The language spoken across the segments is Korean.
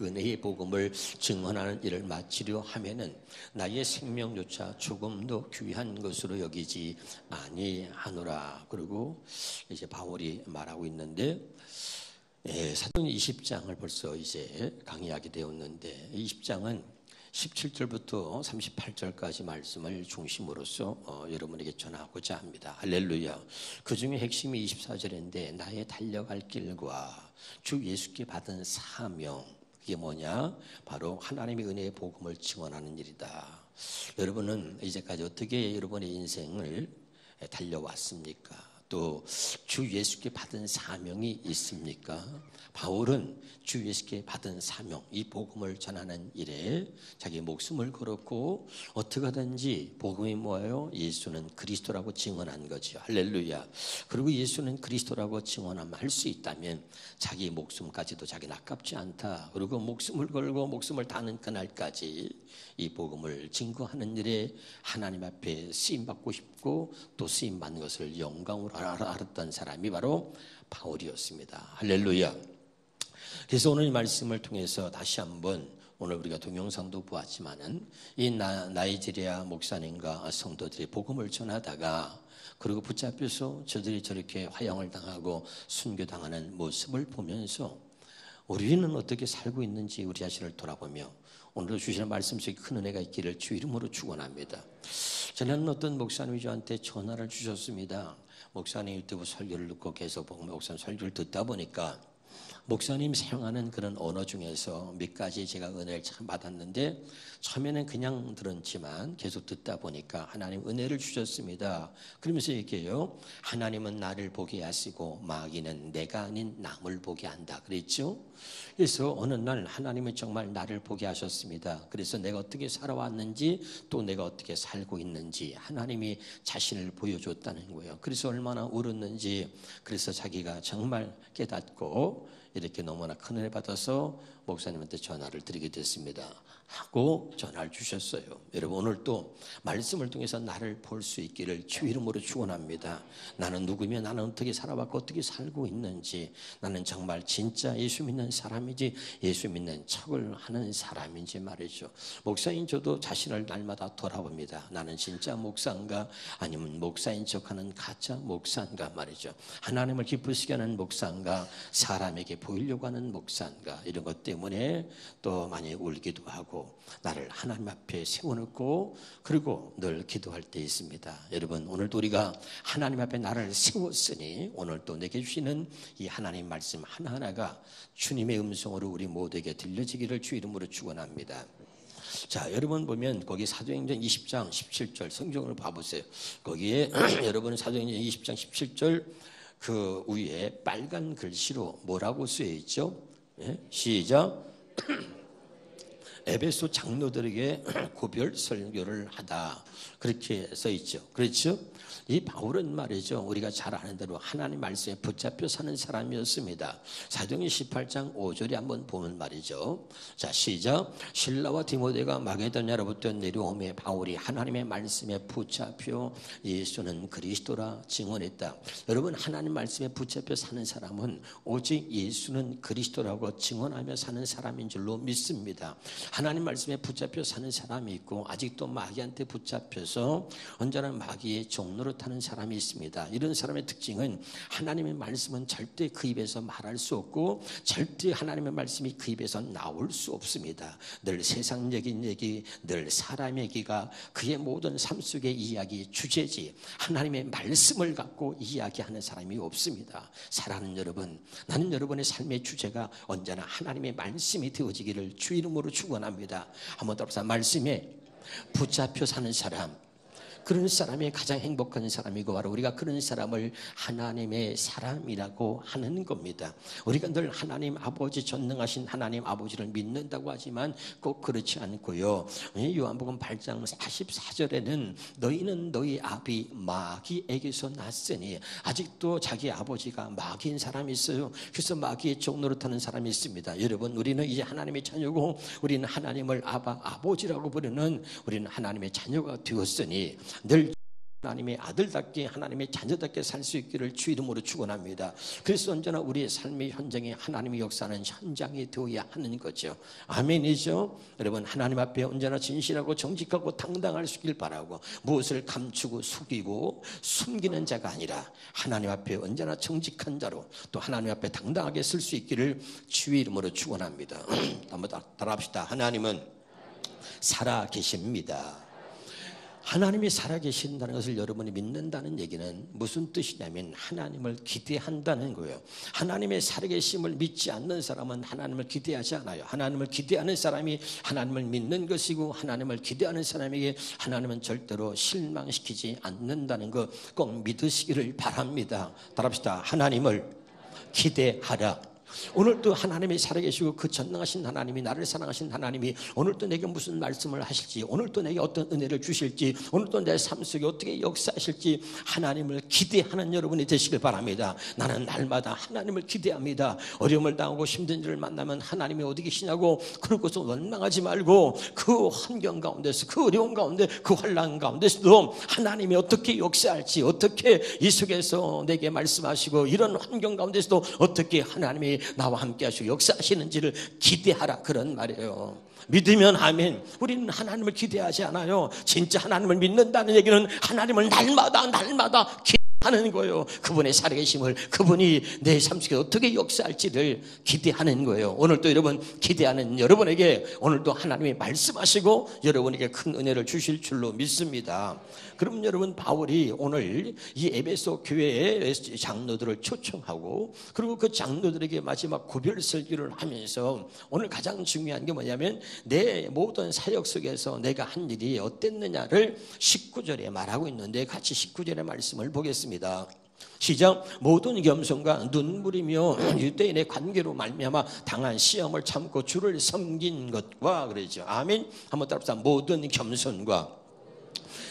은혜의 복음을 증언하는 일을 마치려 하면은 나의 생명조차 조금도 귀한 것으로 여기지 아니하노라. 그리고 이제 바울이 말하고 있는데 예, 사도행 20장을 벌써 이제 강의하게 되었는데 20장은 17절부터 38절까지 말씀을 중심으로서 어, 여러분에게 전하고자 합니다. 할렐루야. 그 중에 핵심이 24절인데 나의 달려갈 길과 주 예수께 받은 사명 그게 뭐냐? 바로 하나님의 은혜의 복음을 증언하는 일이다. 여러분은 이제까지 어떻게 여러분의 인생을 달려왔습니까? 또 주 예수께 받은 사명이 있습니까? 바울은 주 예수께 받은 사명, 이 복음을 전하는 일에 자기 목숨을 걸었고 어떻게 하든지 복음이 뭐예요? 예수는 그리스도라고 증언한 거죠. 할렐루야. 그리고 예수는 그리스도라고 증언하면 할 수 있다면 자기 목숨까지도 자기는 아깝지 않다. 그리고 목숨을 걸고 목숨을 다는 그날까지 이 복음을 증거하는 일에 하나님 앞에 쓰임 받고 싶고 또 쓰임 받는 것을 영광으로 알았던 사람이 바로 바울이었습니다. 할렐루야. 그래서 오늘 이 말씀을 통해서 다시 한번 오늘 우리가 동영상도 보았지만은 이 나, 나이지리아 목사님과 성도들이 복음을 전하다가 그리고 붙잡혀서 저들이 저렇게 화형을 당하고 순교당하는 모습을 보면서 우리는 어떻게 살고 있는지 우리 자신을 돌아보며 오늘 주시는 말씀 속에 큰 은혜가 있기를 주 이름으로 축원합니다. 저는 어떤 목사님이 저한테 전화를 주셨습니다. 목사님 유튜브 설교를 듣고 계속 목사님 설교를 듣다 보니까 목사님 사용하는 그런 언어 중에서 몇 가지 제가 은혜를 참 받았는데 처음에는 그냥 들었지만 계속 듣다 보니까 하나님 은혜를 주셨습니다. 그러면서 얘기해요. 하나님은 나를 보게 하시고 마귀는 내가 아닌 남을 보게 한다. 그랬죠? 그래서 어느 날 하나님은 정말 나를 보게 하셨습니다. 그래서 내가 어떻게 살아왔는지 또 내가 어떻게 살고 있는지 하나님이 자신을 보여줬다는 거예요. 그래서 얼마나 울었는지 그래서 자기가 정말 깨닫고 이렇게 너무나 큰 은혜 받아서 목사님한테 전화를 드리게 됐습니다. 하고 전화를 주셨어요. 여러분 오늘 또 말씀을 통해서 나를 볼 수 있기를 주 이름으로 축원합니다. 나는 누구며 나는 어떻게 살아왔고 어떻게 살고 있는지 나는 정말 진짜 예수 믿는 사람이지 예수 믿는 척을 하는 사람인지 말이죠. 목사인 저도 자신을 날마다 돌아봅니다. 나는 진짜 목사인가 아니면 목사인 척하는 가짜 목사인가 말이죠. 하나님을 기쁘시게 하는 목사인가 사람에게 보이려고 하는 목사인가 이런 것 때문에 또 많이 울기도 하고 나를 하나님 앞에 세워놓고 그리고 늘 기도할 때 있습니다. 여러분 오늘도 우리가 하나님 앞에 나를 세웠으니 오늘 또 내게 주시는 이 하나님 말씀 하나하나가 주님의 음성으로 우리 모두에게 들려지기를 주 이름으로 축원합니다. 자, 여러분 보면 거기 사도행전 20장 17절 성경을 봐보세요. 거기에 여러분 사도행전 20장 17절 그 위에 빨간 글씨로 뭐라고 쓰여 있죠? 예? 시작. 에베소 장로들에게 고별 설교를 하다. 그렇게 써 있죠. 그렇죠? 이 바울은 말이죠. 우리가 잘 아는 대로 하나님 말씀에 붙잡혀 사는 사람이었습니다. 사도행 18장 5절에 한번 보면 말이죠. 자, 시작. 신라와 디모데가 마게도냐로부터 내려오매 바울이 하나님의 말씀에 붙잡혀 예수는 그리스도라 증언했다. 여러분 하나님 말씀에 붙잡혀 사는 사람은 오직 예수는 그리스도라고 증언하며 사는 사람인 줄로 믿습니다. 하나님 말씀에 붙잡혀 사는 사람이 있고 아직도 마귀한테 붙잡혀서 언제나 마귀의 종로로 타는 사람이 있습니다. 이런 사람의 특징은 하나님의 말씀은 절대 그 입에서 말할 수 없고 절대 하나님의 말씀이 그 입에서 나올 수 없습니다. 늘 세상적인 얘기, 늘 사람 얘기가 그의 모든 삶 속의 이야기 주제지 하나님의 말씀을 갖고 이야기하는 사람이 없습니다. 사랑하는 여러분, 나는 여러분의 삶의 주제가 언제나 하나님의 말씀이 되어지기를 주 이름으로 축원합니다. 한번 더불어서 말씀에 붙잡혀 사는 사람 그런 사람이 가장 행복한 사람이고 바로 우리가 그런 사람을 하나님의 사람이라고 하는 겁니다. 우리가 늘 하나님 아버지 전능하신 하나님 아버지를 믿는다고 하지만 꼭 그렇지 않고요. 요한복음 8장 44절에는 너희는 너희 아비 마귀에게서 났으니 아직도 자기 아버지가 마귀인 사람이 있어요. 그래서 마귀의 타는 사람이 있습니다. 여러분 우리는 이제 하나님의 자녀고 우리는 하나님을 아바 아버지라고 부르는 우리는 하나님의 자녀가 되었으니 늘 하나님의 아들답게 하나님의 자녀답게 살 수 있기를 주 이름으로 축원합니다. 그래서 언제나 우리의 삶의 현장에 하나님의 역사는 현장이 되어야 하는 거죠. 아멘이죠. 여러분 하나님 앞에 언제나 진실하고 정직하고 당당할 수 있길 바라고 무엇을 감추고 숙이고 숨기는 자가 아니라 하나님 앞에 언제나 정직한 자로 또 하나님 앞에 당당하게 쓸 수 있기를 주 이름으로 축원합니다. 한번 따라합시다. 하나님은 살아 계십니다. 하나님이 살아계신다는 것을 여러분이 믿는다는 얘기는 무슨 뜻이냐면 하나님을 기대한다는 거예요. 하나님의 살아계심을 믿지 않는 사람은 하나님을 기대하지 않아요. 하나님을 기대하는 사람이 하나님을 믿는 것이고 하나님을 기대하는 사람에게 하나님은 절대로 실망시키지 않는다는 것 꼭 믿으시기를 바랍니다. 따라합시다. 하나님을 기대하라. 오늘도 하나님이 살아계시고 그 전능하신 하나님이 나를 사랑하신 하나님이 오늘도 내게 무슨 말씀을 하실지 오늘도 내게 어떤 은혜를 주실지 오늘도 내 삶 속에 어떻게 역사하실지 하나님을 기대하는 여러분이 되시길 바랍니다. 나는 날마다 하나님을 기대합니다. 어려움을 당하고 힘든 일을 만나면 하나님이 어디 계시냐고 그러고서 원망하지 말고 그 환경 가운데서 그 어려운 가운데 그 환란 가운데서도 하나님이 어떻게 역사할지 어떻게 이 속에서 내게 말씀하시고 이런 환경 가운데서도 어떻게 하나님이 나와 함께 하시고 역사하시는지를 기대하라 그런 말이에요. 믿으면 아멘. 우리는 하나님을 기대하지 않아요. 진짜 하나님을 믿는다는 얘기는 하나님을 날마다 날마다 기대 하는 거예요. 그분의 살아계심을 그분이 내 삶 속에 어떻게 역사할지를 기대하는 거예요. 오늘도 여러분 기대하는 여러분에게 오늘도 하나님이 말씀하시고 여러분에게 큰 은혜를 주실 줄로 믿습니다. 그럼 여러분 바울이 오늘 이 에베소 교회의 장로들을 초청하고 그리고 그 장로들에게 마지막 구별 설교를 하면서 오늘 가장 중요한 게 뭐냐면 내 모든 사역 속에서 내가 한 일이 어땠느냐를 19절에 말하고 있는데 같이 19절의 말씀을 보겠습니다. 시작 모든 겸손과 눈물이며 유대인의 관계로 말미암아 당한 시험을 참고 주를 섬긴 것과 그러죠. 아멘. 한번 따라합시다. 모든 겸손과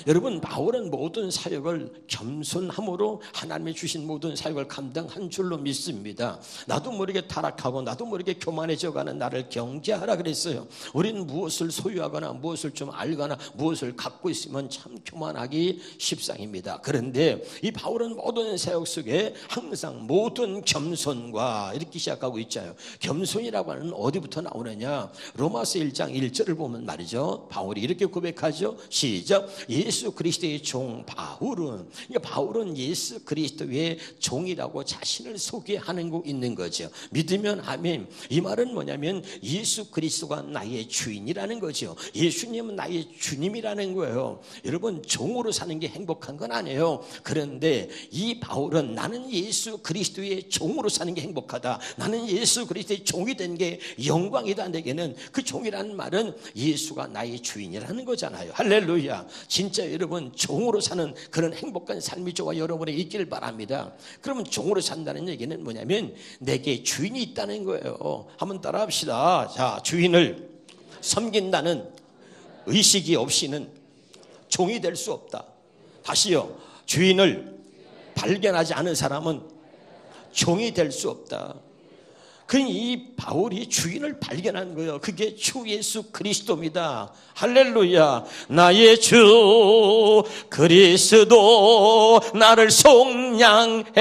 여러분 바울은 모든 사역을 겸손함으로 하나님이 주신 모든 사역을 감당한 줄로 믿습니다. 나도 모르게 타락하고 나도 모르게 교만해져가는 나를 경계하라 그랬어요. 우리는 무엇을 소유하거나 무엇을 좀 알거나 무엇을 갖고 있으면 참 교만하기 십상입니다. 그런데 이 바울은 모든 사역 속에 항상 모든 겸손과 이렇게 시작하고 있잖아요. 겸손이라고 하는 어디부터 나오느냐? 로마서 1장 1절을 보면 말이죠. 바울이 이렇게 고백하죠. 시작. 예수 그리스도의 종 바울은 바울은 예수 그리스도의 종이라고 자신을 소개하는 거 있는 거죠. 믿으면 아멘. 이 말은 뭐냐면 예수 그리스도가 나의 주인이라는 거죠. 예수님은 나의 주님이라는 거예요. 여러분 종으로 사는 게 행복한 건 아니에요. 그런데 이 바울은 나는 예수 그리스도의 종으로 사는 게 행복하다. 나는 예수 그리스도의 종이 된 게 영광이다. 내게는 그 종이라는 말은 예수가 나의 주인이라는 거잖아요. 할렐루야. 진짜 진짜 여러분 종으로 사는 그런 행복한 삶이 저와 여러분에 있기를 바랍니다. 그러면 종으로 산다는 얘기는 뭐냐면 내게 주인이 있다는 거예요. 한번 따라합시다. 자, 주인을 섬긴다는 의식이 없이는 종이 될 수 없다. 다시요. 주인을 발견하지 않은 사람은 종이 될 수 없다. 그이 바울이 주인을 발견한 거예요. 그게 주 예수 그리스도입니다. 할렐루야. 나의 주 그리스도 나를 속량했으니.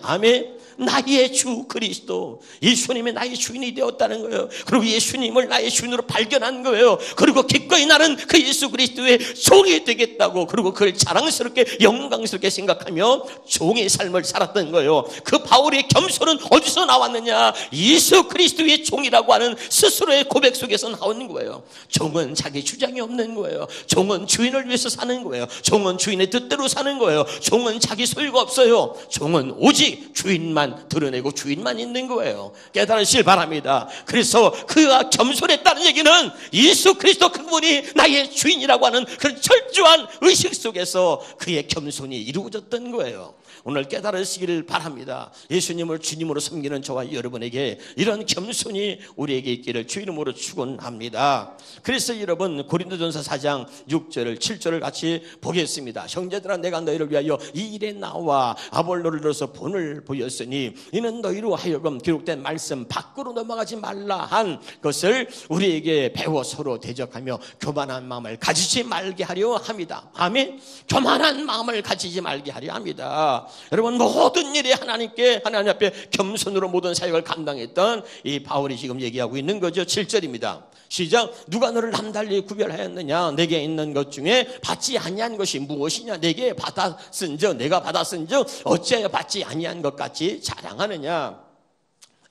아멘. 나의 주 그리스도 예수님이 나의 주인이 되었다는 거예요. 그리고 예수님을 나의 주인으로 발견한 거예요. 그리고 기꺼이 나는 그 예수 그리스도의 종이 되겠다고 그리고 그걸 자랑스럽게 영광스럽게 생각하며 종의 삶을 살았던 거예요. 그 바울의 겸손은 어디서 나왔느냐? 예수 그리스도의 종이라고 하는 스스로의 고백 속에서 나오는 거예요. 종은 자기 주장이 없는 거예요. 종은 주인을 위해서 사는 거예요. 종은 주인의 뜻대로 사는 거예요. 종은 자기 소유가 없어요. 종은 오직 주인만 주인만 드러내고 주인만 있는 거예요. 깨달으실 바랍니다. 그래서 그가 겸손했다는 얘기는 예수 그리스도 그분이 나의 주인이라고 하는 그런 철저한 의식 속에서 그의 겸손이 이루어졌던 거예요. 오늘 깨달으시기를 바랍니다. 예수님을 주님으로 섬기는 저와 여러분에게 이런 겸손이 우리에게 있기를 주 이름으로 축원합니다. 그래서 여러분 고린도전서 4장 6절 7절을 같이 보겠습니다. 형제들아 내가 너희를 위하여 이 일에 나와 아볼로를 들어서 본을 보였으니 이는 너희로 하여금 기록된 말씀 밖으로 넘어가지 말라 한 것을 우리에게 배워 서로 대적하며 교만한 마음을 가지지 말게 하려 합니다. 아멘. 교만한 마음을 가지지 말게 하려 합니다. 여러분 모든 일에 하나님께 하나님 앞에 겸손으로 모든 사역을 감당했던 이 바울이 지금 얘기하고 있는 거죠. 7절입니다. 시작. 누가 너를 남달리 구별하였느냐? 내게 있는 것 중에 받지 아니한 것이 무엇이냐? 내게 받았은즉 내가 받았은즉 어찌하여 받지 아니한 것 같이 자랑하느냐?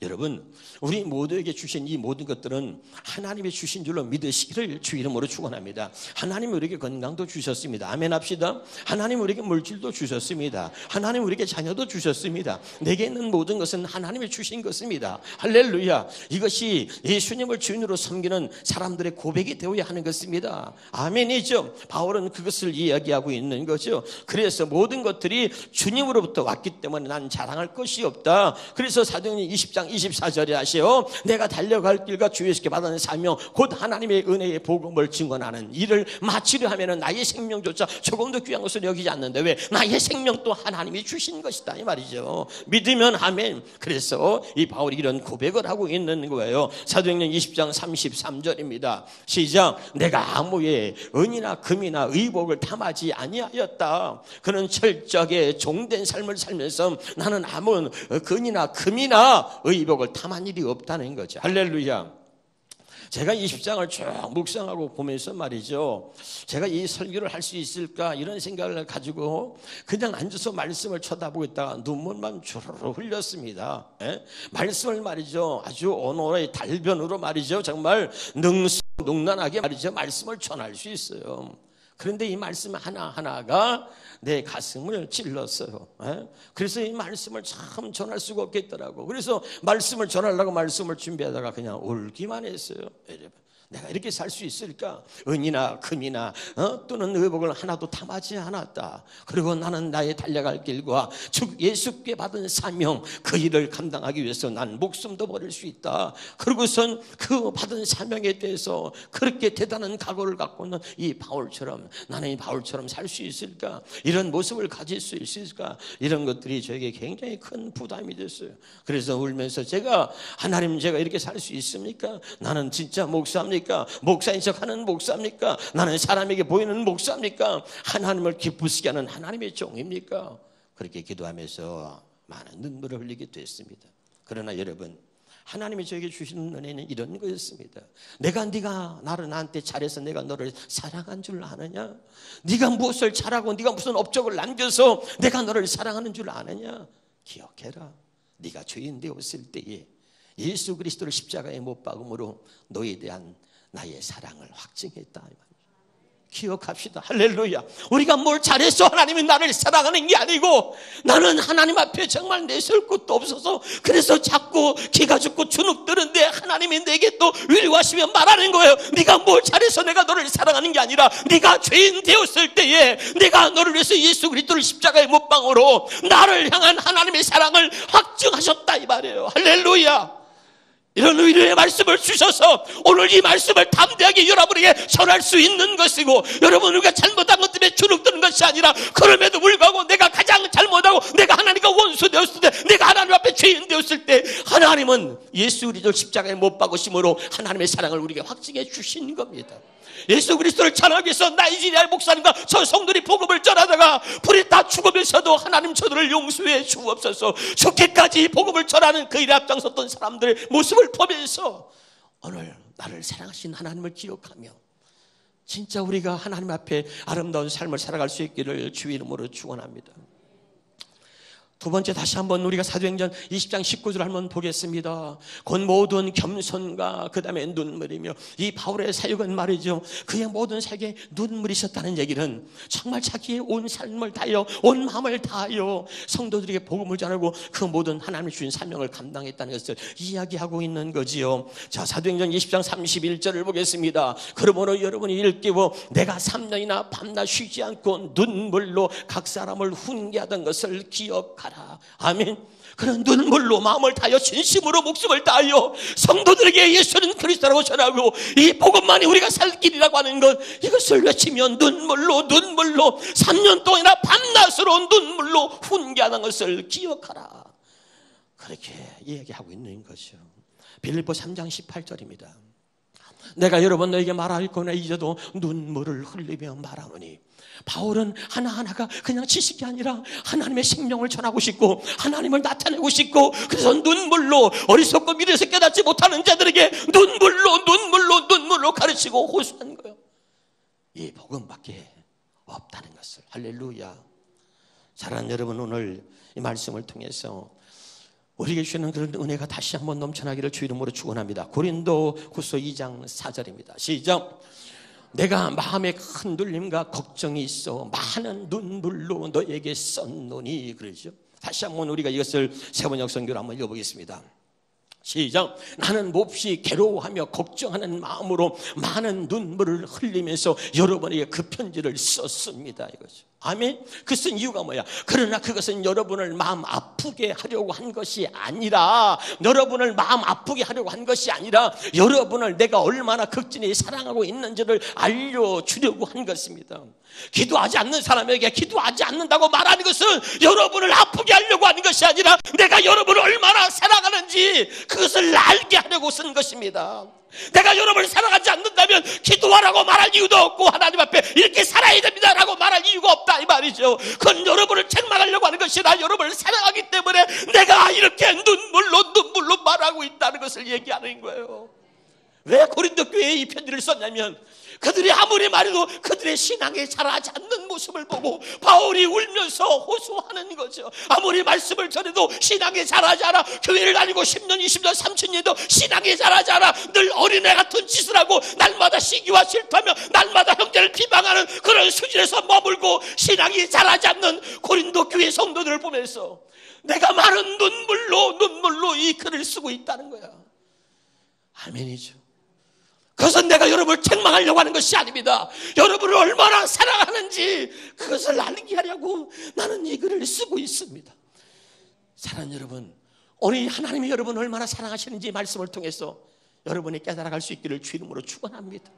여러분, 우리 모두에게 주신 이 모든 것들은 하나님이 주신 줄로 믿으시기를 주 이름으로 축원합니다. 하나님 우리에게 건강도 주셨습니다. 아멘 합시다. 하나님 우리에게 물질도 주셨습니다. 하나님 우리에게 자녀도 주셨습니다. 내게 있는 모든 것은 하나님이 주신 것입니다. 할렐루야. 이것이 예수님을 주인으로 섬기는 사람들의 고백이 되어야 하는 것입니다. 아멘이죠. 바울은 그것을 이야기하고 있는 거죠. 그래서 모든 것들이 주님으로부터 왔기 때문에 난 자랑할 것이 없다. 그래서 사도행전 20장 3장 24절에 하시오. 내가 달려갈 길과 주의스께 받은 사명 곧 하나님의 은혜의 복음을 증언하는 일을 마치려 하면은 나의 생명조차 조금도 귀한 것을 여기지 않는데 왜? 나의 생명도 하나님이 주신 것이다 이 말이죠. 믿으면 아멘. 그래서 이 바울이 이런 고백을 하고 있는 거예요. 사도행전 20장 33절입니다. 시작. 내가 아무의 은이나 금이나 의복을 탐하지 아니하였다. 그는 철저하게 종된 삶을 살면서 나는 아무 근이나 금이나 의 의복을 탐한 일이 없다는 거죠. 할렐루야. 제가 20장을 쭉 묵상하고 보면서 말이죠. 제가 이 설교를 할 수 있을까 이런 생각을 가지고 그냥 앉아서 말씀을 쳐다보고 있다가 눈물만 주르르 흘렸습니다. 예? 말씀을 말이죠. 아주 언어의 달변으로 말이죠. 정말 능숙능란하게 말이죠. 말씀을 전할 수 있어요. 그런데 이 말씀 하나하나가 내 가슴을 찔렀어요. 예? 그래서 이 말씀을 참 전할 수가 없겠더라고. 그래서 말씀을 전하려고 말씀을 준비하다가 그냥 울기만 했어요. 여러분. 내가 이렇게 살 수 있을까? 은이나 금이나 어? 또는 의복을 하나도 탐하지 않았다. 그리고 나는 나의 달려갈 길과 즉 예수께 받은 사명 그 일을 감당하기 위해서 난 목숨도 버릴 수 있다. 그리고선 그 받은 사명에 대해서 그렇게 대단한 각오를 갖고는 이 바울처럼 나는 이 바울처럼 살 수 있을까? 이런 모습을 가질 수 있을까? 이런 것들이 저에게 굉장히 큰 부담이 됐어요. 그래서 울면서 제가 하나님 제가 이렇게 살 수 있습니까? 나는 진짜 목사입니다. 목사입니까? 목사인 척 하는 목사입니까? 나는 사람에게 보이는 목사입니까? 하나님을 기쁘시게 하는 하나님의 종입니까? 그렇게 기도하면서 많은 눈물을 흘리게 됐습니다. 그러나 여러분, 하나님이 저에게 주시는 은혜는 이런 거였습니다. 내가 네가 나를 나한테 잘해서 내가 너를 사랑한 줄 아느냐? 네가 무엇을 잘하고 네가 무슨 업적을 남겨서 내가 너를 사랑하는 줄 아느냐? 기억해라. 네가 죄인 되었을 때에 예수 그리스도를 십자가에 못 박음으로 너에 대한 나의 사랑을 확증했다. 기억합시다. 할렐루야. 우리가 뭘 잘했어? 하나님이 나를 사랑하는 게 아니고 나는 하나님 앞에 정말 내세울 것도 없어서 그래서 자꾸 기가 죽고 주눅드는데 하나님이 내게 또 위로하시며 말하는 거예요. 네가 뭘 잘해서 내가 너를 사랑하는 게 아니라 네가 죄인 되었을 때에 내가 너를 위해서 예수 그리스도를 십자가에 못 방으로 나를 향한 하나님의 사랑을 확증하셨다 이 말이에요. 할렐루야. 이런 의뢰의 말씀을 주셔서 오늘 이 말씀을 담대하게 여러분에게 전할 수 있는 것이고 여러분 우리가 잘못한 것 때문에 주눅드는 것이 아니라 그럼에도 불구하고 내가 가장 잘못하고 내가 하나님과 원수 되었을 때 내가 하나님 앞에 죄인 되었을 때 하나님은 예수 그리스도 십자가에 못 박으심으로 하나님의 사랑을 우리에게 확증해 주신 겁니다. 예수 그리스도를 전하기 위해서 나이지리아 목사님과 저 성들이 복음을 전하다가 불이 다 죽으면서도 하나님 저들을 용서해 주옵소서 죽기까지 복음을 전하는 그 일에 앞장섰던 사람들의 모습을 보면서 오늘 나를 사랑하신 하나님을 기억하며 진짜 우리가 하나님 앞에 아름다운 삶을 살아갈 수 있기를 주의 이름으로 축원합니다. 두 번째 다시 한번 우리가 사도행전 20장 19절 한번 보겠습니다. 곧 모든 겸손과 그 다음에 눈물이며 이 바울의 사역은 말이죠. 그의 모든 사역에 눈물이 있었다는 얘기는 정말 자기의 온 삶을 다하여 온 마음을 다하여 성도들에게 복음을 전하고 그 모든 하나님의 주신 사명을 감당했다는 것을 이야기하고 있는 거지요. 자 사도행전 20장 31절을 보겠습니다. 그러므로 여러분이 일깨워 내가 3년이나 밤낮 쉬지 않고 눈물로 각 사람을 훈계하던 것을 기억하라. 하라. 아멘. 그런 눈물로 마음을 다하여 진심으로 목숨을 다하여 성도들에게 예수는 그리스도라고 전하고 이 복음만이 우리가 살 길이라고 하는 것 이것을 외치면 눈물로 눈물로 3년 동안이나 밤낮으로 눈물로 훈계하는 것을 기억하라. 그렇게 얘기하고 있는 거죠. 빌립보 3장 18절입니다. 내가 여러분 너에게 말할 거나 이제도 눈물을 흘리며 말하노니 바울은 하나하나가 그냥 지식이 아니라 하나님의 생명을 전하고 싶고 하나님을 나타내고 싶고 그래서 눈물로 어리석고 미래에서 깨닫지 못하는 자들에게 눈물로 눈물로 눈물로 가르치고 호소한 거예요. 이 복음밖에 없다는 것을 할렐루야. 사랑하는 여러분 오늘 이 말씀을 통해서 우리에게 주시는 그런 은혜가 다시 한번 넘쳐나기를 주 이름으로 축원합니다. 고린도 후서 2장 4절입니다. 시작. 내가 마음에 큰 눌림과 걱정이 있어 많은 눈물로 너에게 썼노니 그러죠. 다시 한번 우리가 이것을 세번역 성교로 한번 읽어보겠습니다. 시작. 나는 몹시 괴로워하며 걱정하는 마음으로 많은 눈물을 흘리면서 여러분에게 그 편지를 썼습니다. 이거죠. 아멘. 그 쓴 이유가 뭐야? 그러나 그것은 여러분을 마음 아프게 하려고 한 것이 아니라 여러분을 마음 아프게 하려고 한 것이 아니라 여러분을 내가 얼마나 극진히 사랑하고 있는지를 알려주려고 한 것입니다. 기도하지 않는 사람에게 기도하지 않는다고 말하는 것은 여러분을 아프게 하려고 하는 것이 아니라 내가 여러분을 얼마나 사랑하는지 그것을 알게 하려고 쓴 것입니다. 내가 여러분을 사랑하지 않는다면 기도하라고 말할 이유도 없고 하나님 앞에 이렇게 살아야 됩니다라고 말할 이유가 없다 이 말이죠. 그건 여러분을 책망하려고 하는 것이 아니라 여러분을 사랑하기 때문에 내가 이렇게 눈물로 눈물로 말하고 있다는 것을 얘기하는 거예요. 왜 고린도 교회에 이 편지를 썼냐면 그들이 아무리 말해도 그들의 신앙에 자라지 않는 모습을 보고 바울이 울면서 호소하는 거죠. 아무리 말씀을 전해도 신앙에 자라지 않아. 교회를 다니고 10년, 20년, 30년도 신앙에 자라지 않아. 늘 어린애 같은 짓을 하고 날마다 시기와 실패하며 날마다 형제를 비방하는 그런 수준에서 머물고 신앙이 자라지 않는 고린도 교회 성도들을 보면서 내가 많은 눈물로 눈물로 이 글을 쓰고 있다는 거야. 아멘이죠. 그것은 내가 여러분을 책망하려고 하는 것이 아닙니다. 여러분을 얼마나 사랑하는지 그것을 알게 하려고 나는 이 글을 쓰고 있습니다. 사랑하는 여러분, 오늘 하나님이 여러분을 얼마나 사랑하시는지 말씀을 통해서 여러분이 깨달아갈 수 있기를 주 이름으로 축원합니다.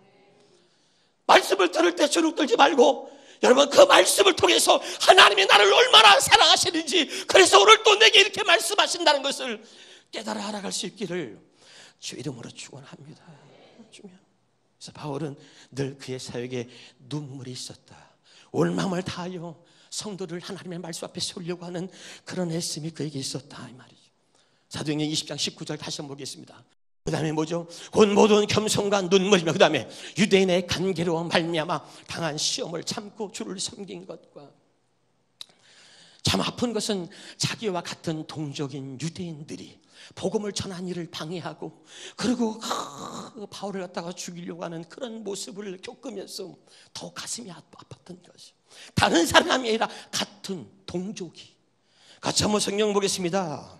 말씀을 들을 때 주눅 들지 말고 여러분 그 말씀을 통해서 하나님이 나를 얼마나 사랑하시는지 그래서 오늘 또 내게 이렇게 말씀하신다는 것을 깨달아 알아갈 수 있기를 주 이름으로 축원합니다. 주면 그래서 바울은 늘 그의 사역에 눈물이 있었다. 올 마음을 다하여 성도를 하나님의 말씀 앞에 세우려고 하는 그런 애씀이 그에게 있었다 이 말이죠. 사도행전 20장 19절 다시 한번 보겠습니다. 그 다음에 뭐죠? 곧 모든 겸손과 눈물이며 그 다음에 유대인의 간계로 말미암아 당한 시험을 참고 주를 섬긴 것과 참 아픈 것은 자기와 같은 동족인 유대인들이 복음을 전한 일을 방해하고 그리고 그 바울을 갖다가 죽이려고 하는 그런 모습을 겪으면서 더 가슴이 아팠던 것이 다른 사람이 아니라 같은 동족이 같이 한번 성경 보겠습니다.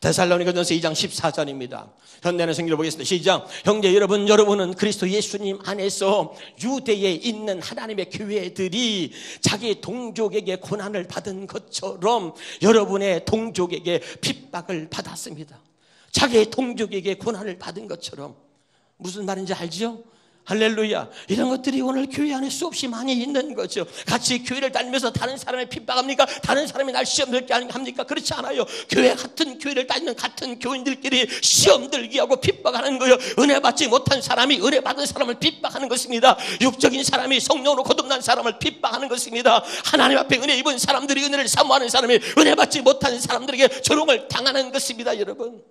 데살로니가전서 2장 14절입니다. 현대는 성경을 보겠습니다. 시작. 형제 여러분, 여러분은 그리스도 예수님 안에서 유대에 있는 하나님의 교회들이 자기 동족에게 고난을 받은 것처럼 여러분의 동족에게 핍박을 받았습니다. 자기 동족에게 고난을 받은 것처럼 무슨 말인지 알죠? 할렐루야. 이런 것들이 오늘 교회 안에 수없이 많이 있는 거죠. 같이 교회를 다니면서 다른 사람을 핍박합니까? 다른 사람이 날 시험 들게 합니까? 그렇지 않아요. 교회 같은 교회를 다니는 같은 교인들끼리 시험 들게 하고 핍박하는 거예요. 은혜 받지 못한 사람이 은혜 받은 사람을 핍박하는 것입니다. 육적인 사람이 성령으로 거듭난 사람을 핍박하는 것입니다. 하나님 앞에 은혜 입은 사람들이 은혜를 사모하는 사람이 은혜 받지 못한 사람들에게 조롱을 당하는 것입니다, 여러분.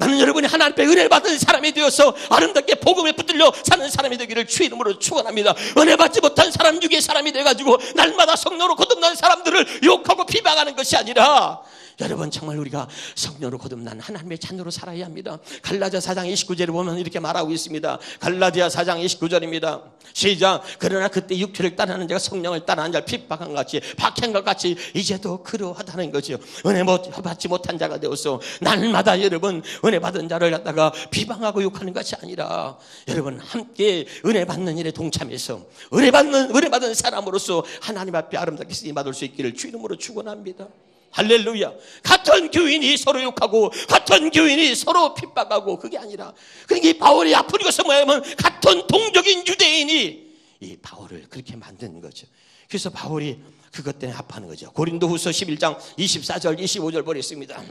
나는 여러분이 하나님 앞에 은혜 받은 사람이 되어서 아름답게 복음에 붙들려 사는 사람이 되기를 주 이름으로 축원합니다. 은혜 받지 못한 사람 중에 사람이 돼가지고 날마다 성령으로 거듭난 사람들을 욕하고 비방하는 것이 아니라 여러분 정말 우리가 성령으로 거듭난 하나님의 자녀로 살아야 합니다. 갈라디아 4장 29절에 보면 이렇게 말하고 있습니다. 갈라디아 4장 29절입니다. 시작. 그러나 그때 육체를 따르는 자가 성령을 따르는 자를 핍박한 같이 박한 것 같이 이제도 그러하다는 거죠. 은혜 받지 못한 자가 되어서 날마다 여러분 은혜 받은 자를 갖다가 비방하고 욕하는 것이 아니라 여러분 함께 은혜 받는 일에 동참해서 은혜 받는 은혜 받은 사람으로서 하나님 앞에 아름답게 쓰임 받을 수 있기를 주 이름으로 축원합니다. 할렐루야. 같은 교인이 서로 욕하고 같은 교인이 서로 핍박하고 그게 아니라 그러니까 이 바울이 아픈 것은 뭐냐면 같은 동족인 유대인이 이 바울을 그렇게 만든 거죠. 그래서 바울이 그것 때문에 아파하는 거죠. 고린도후서 11장 24절 25절 보겠습니다.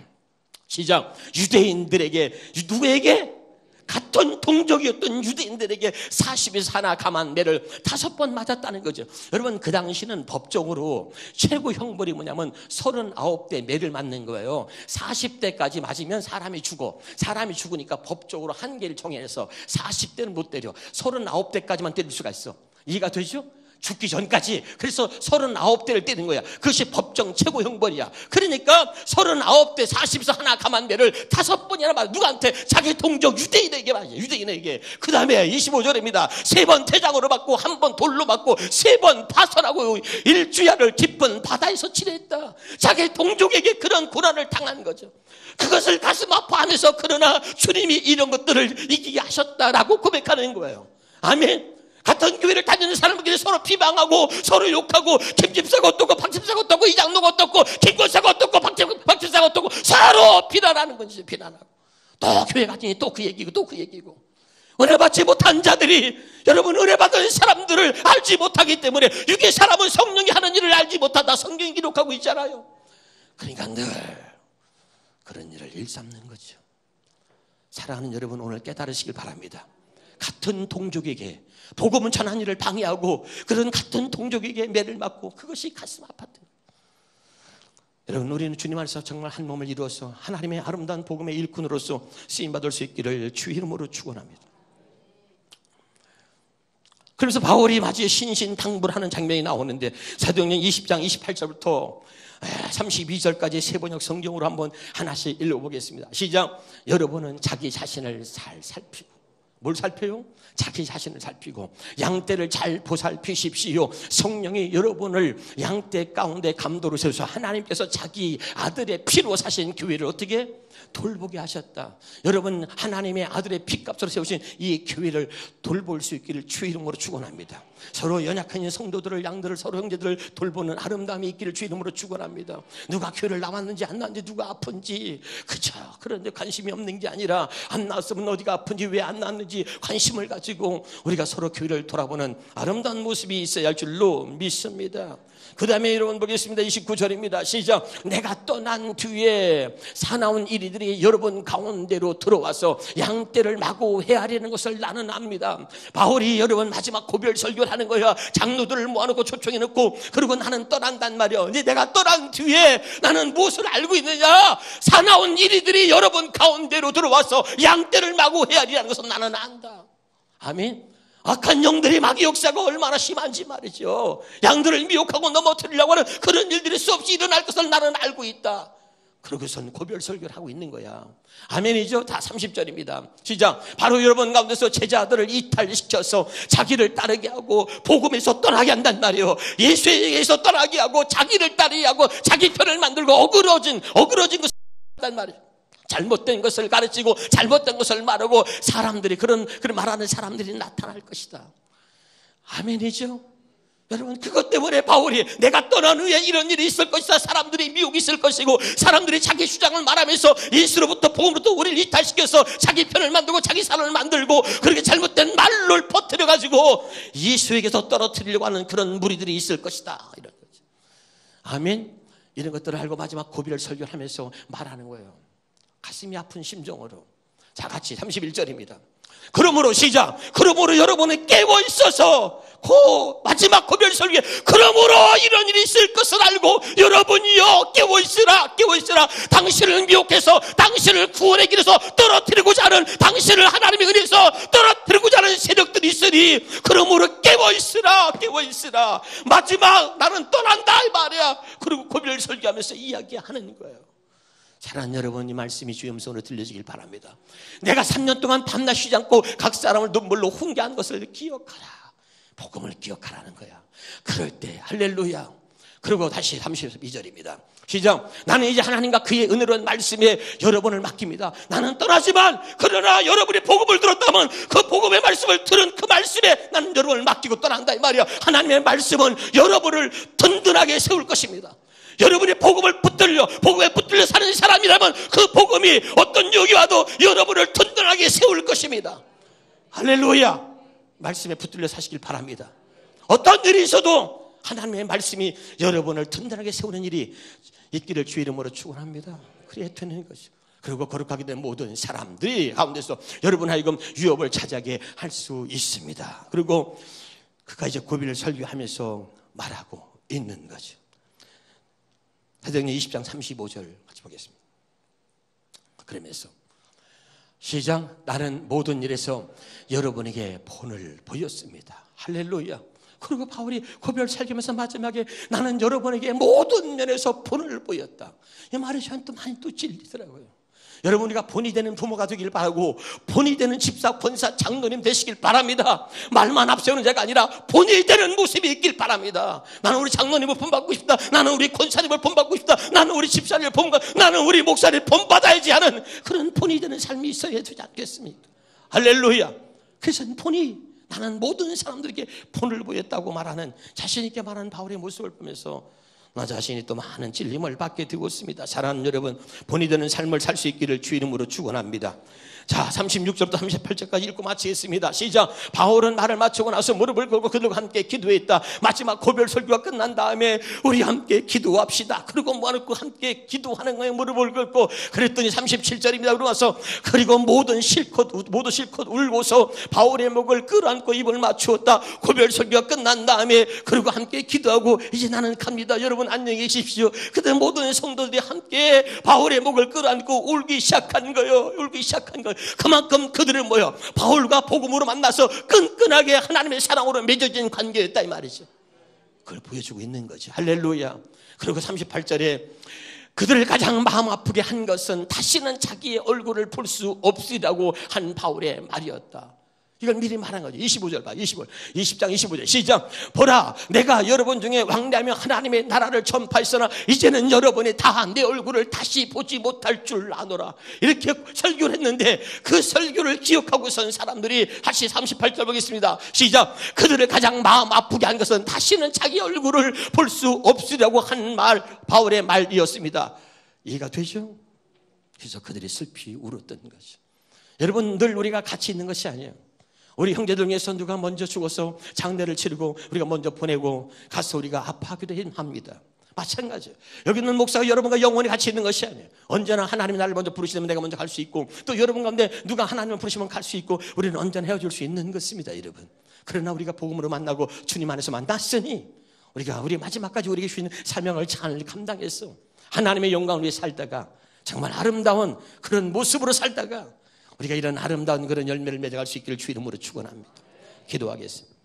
시작. 유대인들에게 누구에게 같은 동족이었던 유대인들에게 40에서 하나 감한 매를 다섯 번 맞았다는 거죠. 여러분 그 당시는 법적으로 최고 형벌이 뭐냐면 39대 매를 맞는 거예요. 40대까지 맞으면 사람이 죽어. 사람이 죽으니까 법적으로 한계를 정해서 40대는 못 때려. 39대까지만 때릴 수가 있어. 이해가 되죠? 죽기 전까지 그래서 39대를 때린 거야. 그것이 법정 최고 형벌이야. 그러니까 39대 40에서 하나 가만대를 다섯 번이나 맞아. 누구한테? 자기 동족 유대인에게 맞아. 유대인에게. 그 다음에 25절입니다. 세 번 태장으로 받고 한 번 돌로 받고 세 번 파선하고 일주야를 깊은 바다에서 지냈다. 자기 동족에게 그런 고난을 당한 거죠. 그것을 가슴 아파하면서 그러나 주님이 이런 것들을 이기게 하셨다라고 고백하는 거예요. 아멘. 같은 교회를 다니는 사람들끼리 서로 비방하고 서로 욕하고 김 집사가 어떻고 박 집사가 어떻고 이장로가 어떻고 김권사가 어떻고 박집, 사가 어떻고 서로 비난하는 건지 비난하고. 또 교회 가더니 또 그 얘기고 또 그 얘기고. 은혜 받지 못한 자들이 여러분 은혜 받은 사람들을 알지 못하기 때문에 육의 사람은 성령이 하는 일을 알지 못하다 성경이 기록하고 있잖아요. 그러니까 늘 그런 일을 일삼는 거죠. 사랑하는 여러분 오늘 깨달으시길 바랍니다 같은 동족에게 복음은 전한 일을 방해하고 그런 같은 동족에게 매를 맞고 그것이 가슴 아팠던 여러분 우리는 주님 안에서 정말 한 몸을 이루어서 하나님의 아름다운 복음의 일꾼으로서 쓰임 받을 수 있기를 주 이름으로 축원합니다. 그래서 바울이 마지에 신신당부하는 장면이 나오는데 사도행전 20장 28절부터 32절까지 세 번역 성경으로 한번 하나씩 읽어보겠습니다. 시작. 여러분은 자기 자신을 잘 살피고 뭘 살펴요? 자기 자신을 살피고 양떼를 잘 보살피십시오. 성령이 여러분을 양떼 가운데 감도로 세워서 하나님께서 자기 아들의 피로 사신 교회를 어떻게 돌보게 하셨다. 여러분 하나님의 아들의 피값으로 세우신 이 교회를 돌볼 수 있기를 주 이름으로 축원합니다. 서로 연약한 성도들을 양들을 서로 형제들을 돌보는 아름다움이 있기를 주 이름으로 축원합니다. 누가 교회를 나왔는지 안 나왔는지 누가 아픈지 그죠. 그런데 관심이 없는 게 아니라 안 나왔으면 어디가 아픈지 왜 안 나왔는지 관심을 가지고 우리가 서로 교회를 돌아보는 아름다운 모습이 있어야 할 줄로 믿습니다. 그 다음에 여러분 보겠습니다. 29절입니다. 시작. 내가 떠난 뒤에 사나운 이리들이 여러분 가운데로 들어와서 양떼를 마구 헤아리는 것을 나는 압니다. 바울이 여러분 마지막 고별 설교를 하는 거야. 장로들을 모아놓고 초청해 놓고 그리고 나는 떠난단 말이야. 이제 내가 떠난 뒤에 나는 무엇을 알고 있느냐? 사나운 이리들이 여러분 가운데로 들어와서 양떼를 마구 헤아리는 것을 나는 안다. 아멘. 악한 영들의 마귀 역사가 얼마나 심한지 말이죠. 양들을 미혹하고 넘어뜨리려고 하는 그런 일들이 수없이 일어날 것을 나는 알고 있다. 그러고선 고별 설교를 하고 있는 거야. 아멘이죠? 다 30절입니다. 시작. 바로 여러분 가운데서 제자들을 이탈시켜서 자기를 따르게 하고 복음에서 떠나게 한단 말이에요. 예수에게서 떠나게 하고 자기를 따르게 하고 자기 편을 만들고 어그러진 어그러진 것을 한단 말이에요. 잘못된 것을 가르치고 잘못된 것을 말하고 사람들이 그런 그런 말하는 사람들이 나타날 것이다. 아멘이죠. 여러분 그것 때문에 바울이 내가 떠난 후에 이런 일이 있을 것이다. 사람들이 미혹이 있을 것이고 사람들이 자기 주장을 말하면서 예수로부터 복음으로부터 우리를 이탈시켜서 자기 편을 만들고 자기 사람을 만들고 그렇게 잘못된 말로 퍼뜨려 가지고 예수에게서 떨어뜨리려고 하는 그런 무리들이 있을 것이다. 이런 거죠. 아멘. 이런 것들을 알고 마지막 고비를 설교하면서 말하는 거예요. 가슴이 아픈 심정으로. 자, 같이 31절입니다. 그러므로 시작. 그러므로 여러분은 깨워 있어서 그 마지막 고별 설계. 그러므로 이런 일이 있을 것을 알고 여러분이요 깨워 있으라 깨워 있으라. 당신을 미혹해서 당신을 구원의 길에서 떨어뜨리고자 하는 당신을 하나님의 은혜에서 떨어뜨리고자 하는 세력들이 있으니 그러므로 깨워 있으라 깨워 있으라. 마지막 나는 떠난다 이 말이야. 그리고 고별 설계하면서 이야기하는 거예요. 사랑하는 여러분 이 말씀이 주의 음성으로 들려지길 바랍니다. 내가 3년 동안 밤낮 쉬지 않고 각 사람을 눈물로 훈계한 것을 기억하라. 복음을 기억하라는 거야. 그럴 때 할렐루야. 그리고 다시 32절입니다. 시작. 나는 이제 하나님과 그의 은혜로운 말씀에 여러분을 맡깁니다. 나는 떠나지만 그러나 여러분이 복음을 들었다면 그 복음의 말씀을 들은 그 말씀에 나는 여러분을 맡기고 떠난다 이 말이야. 하나님의 말씀은 여러분을 든든하게 세울 것입니다. 여러분이 복음을 붙들려 복음에 붙들려 사는 사람이라면 그 복음이 어떤 욕이 와도 여러분을 든든하게 세울 것입니다. 할렐루야. 말씀에 붙들려 사시길 바랍니다. 어떤 일이 있어도 하나님의 말씀이 여러분을 든든하게 세우는 일이 있기를 주 이름으로 축원합니다. 그래야 되는 것이죠. 그리고 거룩하게 된 모든 사람들이 가운데서 여러분 하여금 유업을 차지하게 할 수 있습니다. 그리고 그가 이제 고비를 설교하면서 말하고 있는 거죠. 사도행전 20장 35절 같이 보겠습니다. 그러면서 시장 나는 모든 일에서 여러분에게 본을 보였습니다. 할렐루야. 그리고 바울이 고별 살기면서 마지막에 나는 여러분에게 모든 면에서 본을 보였다. 이 말이 저한테 또 많이 또 찔리더라고요. 여러분 우리가 본이 되는 부모가 되길 바라고 본이 되는 집사, 권사, 장로님 되시길 바랍니다. 말만 앞세우는 자가 아니라 본이 되는 모습이 있길 바랍니다. 나는 우리 장로님을 본받고 싶다. 나는 우리 권사님을 본받고 싶다. 나는 우리 집사님을 본받 나는 우리 목사를 본받아야지 하는 그런 본이 되는 삶이 있어야 되지 않겠습니까? 할렐루야. 그래서 본이 나는 모든 사람들에게 본을 보였다고 말하는 자신 있게 말하는 바울의 모습을 보면서 나 자신이 또 많은 찔림을 받게 되고 있습니다. 사랑하는 여러분, 본이 되는 삶을 살 수 있기를 주 이름으로 축원합니다. 자, 36절부터 38절까지 읽고 마치겠습니다. 시작. 바울은 말을 마치고 나서 무릎을 꿇고 그들과 함께 기도했다. 마지막 고별 설교가 끝난 다음에 우리 함께 기도합시다. 그리고 무릎 함께 기도하는 거에 무릎을 꿇고 그랬더니 37절입니다. 그러고 와서 그리고 모든 실컷 모두 실컷 울고서 바울의 목을 끌어안고 입을 맞추었다. 고별 설교가 끝난 다음에 그리고 함께 기도하고 이제 나는 갑니다. 여러분 안녕히 계십시오. 그때 모든 성도들이 함께 바울의 목을 끌어안고 울기 시작한 거예요. 울기 시작한 거예요. 그만큼 그들은 뭐요? 바울과 복음으로 만나서 끈끈하게 하나님의 사랑으로 맺어진 관계였다 이 말이죠. 그걸 보여주고 있는 거죠. 할렐루야. 그리고 38절에 그들을 가장 마음 아프게 한 것은 다시는 자기의 얼굴을 볼 수 없으리라고 한 바울의 말이었다. 이걸 미리 말한 거죠. 25절 봐. 25. 20장 25절. 시작. 보라, 내가 여러분 중에 왕래하며 하나님의 나라를 전파했으나 이제는 여러분이 다 내 얼굴을 다시 보지 못할 줄 아노라. 이렇게 설교를 했는데 그 설교를 기억하고 선 사람들이 다시 38절 보겠습니다. 시작. 그들을 가장 마음 아프게 한 것은 다시는 자기 얼굴을 볼 수 없으려고 한 말, 바울의 말이었습니다. 이해가 되죠? 그래서 그들이 슬피 울었던 거죠. 여러분 늘 우리가 같이 있는 것이 아니에요. 우리 형제들 중에서 누가 먼저 죽어서 장례를 치르고 우리가 먼저 보내고 가서 우리가 아파하기도 합니다. 마찬가지예요. 여기 있는 목사가 여러분과 영원히 같이 있는 것이 아니에요. 언제나 하나님이 나를 먼저 부르시면 내가 먼저 갈 수 있고 또 여러분 가운데 누가 하나님을 부르시면 갈 수 있고 우리는 언제나 헤어질 수 있는 것입니다, 여러분. 그러나 우리가 복음으로 만나고 주님 안에서 만났으니 우리가 우리 마지막까지 우리에게 주시는 사명을 잘 감당했어. 하나님의 영광을 위해 살다가 정말 아름다운 그런 모습으로 살다가 우리가 이런 아름다운 그런 열매를 맺어갈 수 있기를 주 이름으로 축원합니다. 기도하겠습니다.